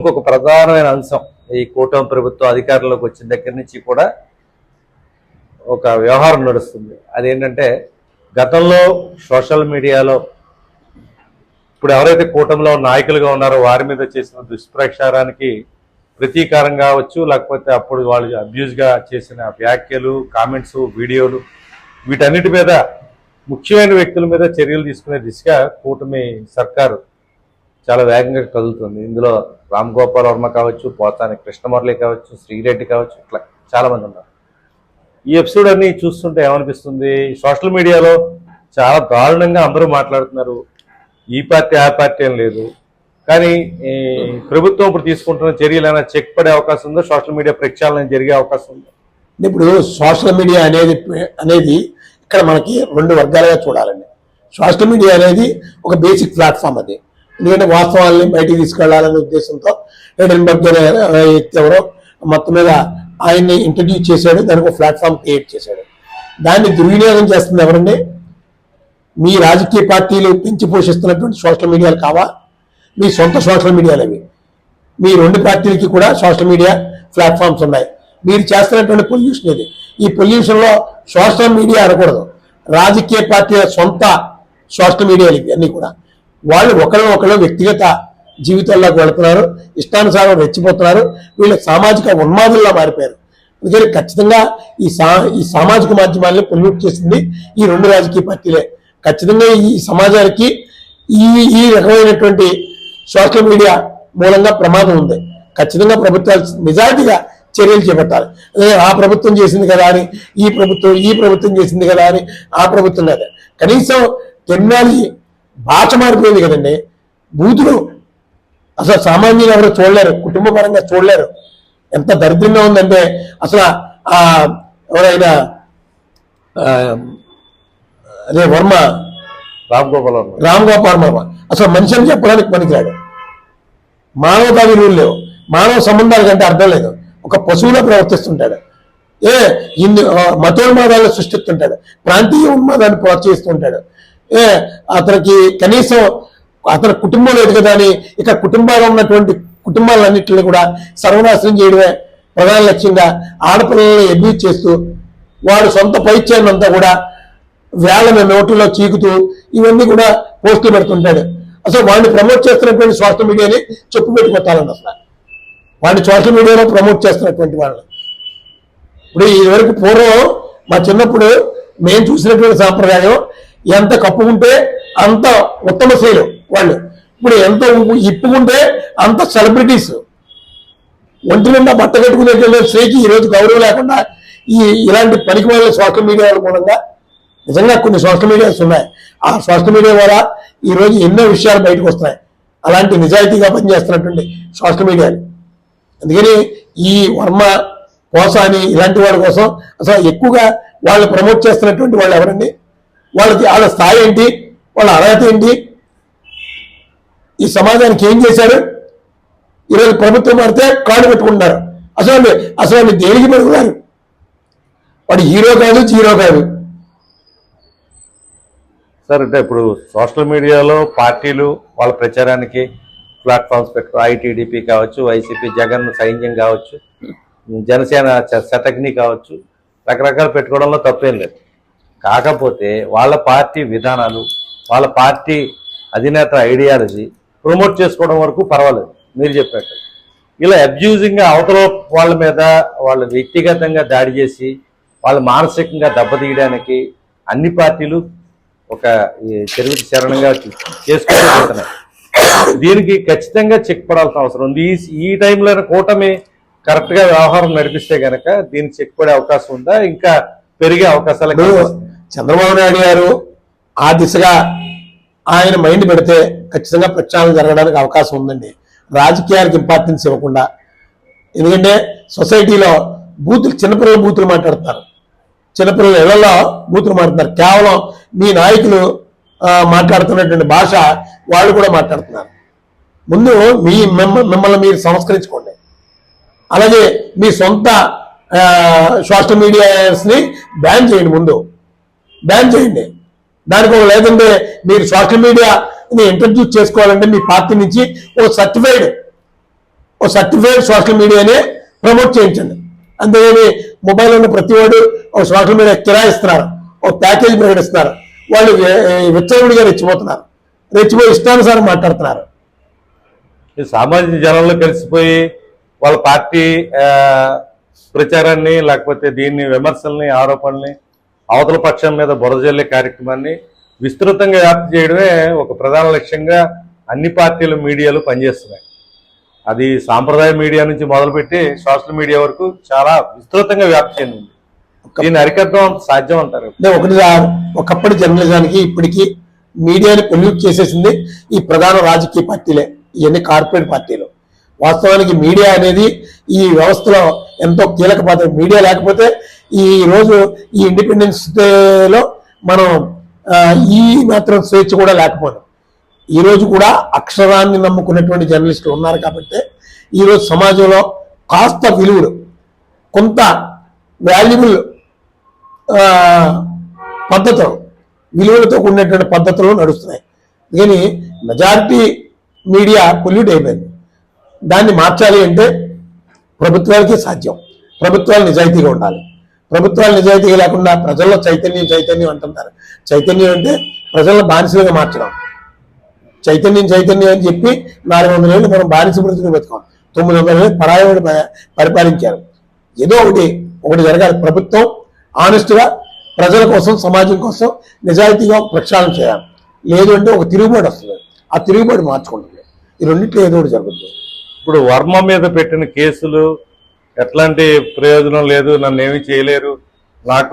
ఇంకొక ప్రధానమైన అంశం ఈ కూటమి ప్రభుత్వం అధికారంలోకి వచ్చిన దగ్గర నుంచి కూడా ఒక వ్యవహారం నడుస్తుంది. అదేంటంటే గతంలో సోషల్ మీడియాలో ఇప్పుడు ఎవరైతే కూటమిలో నాయకులుగా ఉన్నారో వారి మీద చేసిన దుష్ప్రచారానికి ప్రతీకారం కావచ్చు లేకపోతే అప్పుడు వాళ్ళు అబ్యూజ్గా చేసిన వ్యాఖ్యలు కామెంట్స్ వీడియోలు వీటన్నిటి మీద ముఖ్యమైన వ్యక్తుల మీద చర్యలు తీసుకునే దిశగా కూటమి సర్కారు చాలా వేగంగా కదులుతుంది. ఇందులో రామ్ గోపాల్ వర్మ కావచ్చు పోతాని కృష్ణమురళి కావచ్చు శ్రీరెడ్డి కావచ్చు ఇట్లా చాలా మంది ఉన్నారు. ఈ ఎపిసోడ్ అన్ని చూస్తుంటే ఏమనిపిస్తుంది? సోషల్ మీడియాలో చాలా దారుణంగా అందరూ మాట్లాడుతున్నారు. ఈ పార్టీ ఆ పార్టీ అని లేదు. కానీ ప్రభుత్వం ఇప్పుడు తీసుకుంటున్న చర్యలు ఏమైనా చెక్ పడే అవకాశం ఉందో? సోషల్ మీడియా ప్రక్షాళన జరిగే అవకాశం ఉందో? ఇప్పుడు సోషల్ మీడియా అనేది అనేది ఇక్కడ మనకి రెండు వర్గాలుగా చూడాలండి. సోషల్ మీడియా అనేది ఒక బేసిక్ ప్లాట్ఫామ్ అది. ఎందుకంటే వాస్తవాల్ని బయటికి తీసుకెళ్ళాలనే ఉద్దేశంతో ఎడెన్బర్గ్ అనే వ్యక్తి ఎవరో మొత్తం మీద ఆయన్ని ఇంట్రడ్యూస్ చేశాడు దానికి ఒక ప్లాట్ఫామ్ క్రియేట్ చేశాడు. దాన్ని దుర్వినియోగం చేస్తుంది ఎవరండి? మీ రాజకీయ పార్టీలు పెంచి పోషిస్తున్నటువంటి సోషల్ మీడియాలు కావా? మీ సొంత సోషల్ మీడియాలు అవి. మీ రెండు పార్టీలకి కూడా సోషల్ మీడియా ప్లాట్ఫామ్స్ ఉన్నాయి. మీరు చేస్తున్నటువంటి పొల్యూషన్ ఇది. ఈ పొల్యూషన్లో సోషల్ మీడియా అనకూడదు. రాజకీయ పార్టీల సొంత సోషల్ మీడియాలు ఇవి అన్నీ కూడా. వాళ్ళు ఒకళ్ళు ఒకరు వ్యక్తిగత జీవితాల్లోకి వెళుతున్నారు ఇష్టానుసారం రెచ్చిపోతున్నారు వీళ్ళు సామాజిక ఉన్మాదుల్లా మారిపోయారు. అందుకని ఖచ్చితంగా ఈ సా ఈ సామాజిక మాధ్యమాలను పొల్యూట్ చేసింది ఈ రెండు రాజకీయ పార్టీలే. ఖచ్చితంగా ఈ సమాజానికి ఈ ఈ రకమైనటువంటి సోషల్ మీడియా మూలంగా ప్రమాదం ఉంది. ఖచ్చితంగా ప్రభుత్వాలు నిజాయితీగా చర్యలు చేపట్టాలి. ఆ ప్రభుత్వం చేసింది కదా అని ఈ ప్రభుత్వం ఈ ప్రభుత్వం చేసింది కదా అని ఆ ప్రభుత్వం కదా. కనీసం టెక్నాలజీ భాష మారిపోయింది కదండి. బూతులు అసలు సామాన్యులు ఎవరు చూడలేరు కుటుంబ పరంగా చూడలేరు. ఎంత దరిద్రంగా ఉందంటే అసలు ఆ ఎవరైనా అదే వర్మ రామ్ గోపాల్ వర్మ. రామ్ గోపాల్ వర్మ. అసలు మనిషి అని చెప్పడానికి పనికిరాడు. మానవతా విలువలు లేవు. మానవ సంబంధాల కంటే అర్థం లేదు. ఒక పశువులో ప్రవర్తిస్తుంటాడు. ఏ హిందూ ఆ, మతోన్మాదాలను సృష్టిస్తుంటాడు. ప్రాంతీయ ఉన్మాదాన్ని ప్రోత్సహిస్తుంటాడు. అతనికి కనీసం అతని కుటుంబం లేదు కదా అని ఇక కుటుంబాలు ఉన్నటువంటి కుటుంబాలన్నింటినీ కూడా సర్వనాశనం చేయడమే ప్రధాన లక్ష్యంగా ఆడపిల్లలను అబ్యూజ్ చేస్తూ వాడు సొంత పైత్యాన్ని అంతా కూడా వేళను నోటులో చీకుతూ ఇవన్నీ కూడా పోస్టులు పెడుతుంటాడు. అసలు వాడిని ప్రమోట్ చేస్తున్నటువంటి సోషల్ మీడియాని చెప్పు పెట్టుకోవాలండి అసలు. వాడిని సోషల్ మీడియాలో ప్రమోట్ చేస్తున్నటువంటి వాళ్ళు ఇప్పుడు ఇదివరకు పూర్వం మా చిన్నప్పుడు మేము చూసినటువంటి సాంప్రదాయం ఎంత కప్పుకుంటే అంత ఉత్తమ శైలు వాళ్ళు. ఇప్పుడు ఎంత ఇప్పుకుంటే అంత సెలబ్రిటీస్ ఒంటి నిండా బట్ట కట్టుకునే స్త్రీకి ఈ రోజు గౌరవం లేకుండా ఈ ఇలాంటి పనికి వాళ్ళ సోషల్ మీడియా మూలంగా నిజంగా కొన్ని సోషల్ మీడియాస్ ఉన్నాయి. ఆ సోషల్ మీడియా ద్వారా ఈరోజు ఎన్నో విషయాలు బయటకు వస్తున్నాయి. అలాంటి నిజాయితీగా పనిచేస్తున్నటువంటి సోషల్ మీడియాలు అందుకని ఈ వర్మ కోసాని ఇలాంటి వాళ్ళ కోసం అసలు ఎక్కువగా వాళ్ళు ప్రమోట్ చేస్తున్నటువంటి వాళ్ళు ఎవరండి? వాళ్ళకి వాళ్ళ స్థాయి ఏంటి? వాళ్ళ అర్హత ఏంటి? ఈ సమాజానికి ఏం చేశారు? ఈరోజు ప్రభుత్వం మారితే కాళ్ళు పెట్టుకుంటున్నారు. అసలు అసలు వాళ్ళు దేనికి పెడుతున్నారు వాడు హీరో కాదు జీరో కాదు. సార్ అంటే ఇప్పుడు సోషల్ మీడియాలో పార్టీలు వాళ్ళ ప్రచారానికి ప్లాట్ఫామ్స్ పెట్టు ఐటీడీపీ కావచ్చు వైసీపీ జగన్ సైన్యం కావచ్చు జనసేన శతగ్ని కావచ్చు రకరకాలు పెట్టుకోవడంలో తప్పేం లేదు. కాకపోతే వాళ్ళ పార్టీ విధానాలు వాళ్ళ పార్టీ అధినేత ఐడియాలజీ ప్రమోట్ చేసుకోవడం వరకు పర్వాలేదు మీరు చెప్పినట్టు. ఇలా అబ్యూజింగ్గా అవతల వాళ్ళ మీద వాళ్ళు వ్యక్తిగతంగా దాడి చేసి వాళ్ళు మానసికంగా దెబ్బతీయడానికి అన్ని పార్టీలు ఒక ఈ చెరువుకి శరణంగా చేసుకుంటూ పోతున్నాయి. దీనికి ఖచ్చితంగా చెక్ పడాల్సిన అవసరం ఉంది. ఈ ఈ టైంలో కూటమి కరెక్ట్గా వ్యవహారం నడిపిస్తే గనక దీనికి చెక్ పడే అవకాశం ఉందా? ఇంకా పెరిగే అవకాశాలు చంద్రబాబు నాయుడు గారు ఆ దిశగా ఆయన మైండ్ పెడితే ఖచ్చితంగా ప్రక్షాళన జరగడానికి అవకాశం ఉందండి. రాజకీయాలకు ఇంపార్టెన్స్ ఇవ్వకుండా. ఎందుకంటే సొసైటీలో బూతులు చిన్నపిల్లల బూతులు మాట్లాడతారు చిన్నపిల్లల ఇళ్ళలో బూతులు మాట్లాడుతున్నారు? కేవలం మీ నాయకులు మాట్లాడుతున్నటువంటి భాష వాళ్ళు కూడా మాట్లాడుతున్నారు. ముందు మీ మిమ్మల్ని మీరు సంస్కరించుకోండి. అలాగే మీ సొంత సోషల్ మీడియాస్ని బ్యాన్ చేయండి ముందు. బ్యాన్ చేయండి. దానికి ఒక లేదంటే మీరు సోషల్ మీడియాని ఇంట్రడ్యూస్ చేసుకోవాలంటే మీ పార్టీ నుంచి ఓ సర్టిఫైడ్ సర్టిఫైడ్ సోషల్ మీడియానే ప్రమోట్ చేయించండి. అందుకని మొబైల్ ఉన్న ప్రతి వాడు ఒక సోషల్ మీడియా కిరాయిస్తున్నారు ఒక ప్యాకేజ్ ప్రకటిస్తున్నారు. వాళ్ళు విచ్చలవిడిగా రెచ్చిపోతున్నారు. రెచ్చిపోయి ఇష్టానుసారం మాట్లాడుతున్నారు. ఈ సామాజిక జనంలో కలిసిపోయి వాళ్ళ పార్టీ ప్రచారాన్ని లేకపోతే దీన్ని విమర్శల్ని ఆరోపణల్ని అవతల పక్షం మీద బురదజల్లే కార్యక్రమాన్ని విస్తృతంగా వ్యాప్తి చేయడమే ఒక ప్రధాన లక్ష్యంగా అన్ని పార్టీలు మీడియాలు పనిచేస్తున్నాయి. అది సాంప్రదాయ మీడియా నుంచి మొదలుపెట్టి సోషల్ మీడియా వరకు చాలా విస్తృతంగా వ్యాప్తి చెందింది. దీన్ని అరికట్టడం సాధ్యం అంటారు. అంటే ఒకటి ఒకప్పటి జర్నలిజానికి ఇప్పటికీ మీడియాని పొల్యూట్ చేసేసింది ఈ ప్రధాన రాజకీయ పార్టీలే ఇవన్నీ కార్పొరేట్ పార్టీలు. వాస్తవానికి మీడియా అనేది ఈ వ్యవస్థలో ఎంతో కీలక పాత్ర. మీడియా లేకపోతే ఈ రోజు ఈ ఇండిపెండెన్స్ డేలో మనం ఈ మాత్రం స్వేచ్ఛ కూడా లేకపోవడం ఈరోజు కూడా అక్షరాన్ని నమ్ముకున్నటువంటి జర్నలిస్టులు ఉన్నారు కాబట్టి ఈ రోజు సమాజంలో కాస్త విలువలు కొంత వాల్యుబుల్ పద్ధతులు విలువలతో కూడినటువంటి పద్ధతులు నడుస్తున్నాయి. కానీ మెజారిటీ మీడియా పొల్యూట్ అయిపోయింది. దాన్ని మార్చాలి అంటే ప్రభుత్వాలకి సాధ్యం. ప్రభుత్వాలు నిజాయితీగా ఉండాలి. ప్రభుత్వాలు నిజాయితీగా లేకుండా ప్రజల్లో చైతన్యం చైతన్యం అంటుంటారు. చైతన్యం అంటే ప్రజలను బానిసలుగా మార్చడం. చైతన్యం చైతన్యం అని చెప్పి నాలుగు వందల ఏళ్ళు మనం బానిస బ్రతుకుని బతుకాం తొమ్మిది వందల ఏళ్ళు పరాయవాడు పరిపాలించారు. ఏదో ఒకటి ఒకటి జరగాలి. ప్రభుత్వం ఆనెస్ట్గా ప్రజల కోసం సమాజం కోసం నిజాయితీగా ప్రక్షాళన చేయాలి. లేదు అంటే ఒక తిరుగుబాటు వస్తుంది. ఆ తిరుగుబాటు మార్చుకుంటుంది. ఈ రెండింటిలో ఏదో ఒకటి జరుగుతుంది. ఇప్పుడు వర్మ మీద పెట్టిన కేసులు ఎట్లాంటి ప్రయోజనం లేదు నన్ను ఏమీ చేయలేరు. నాకు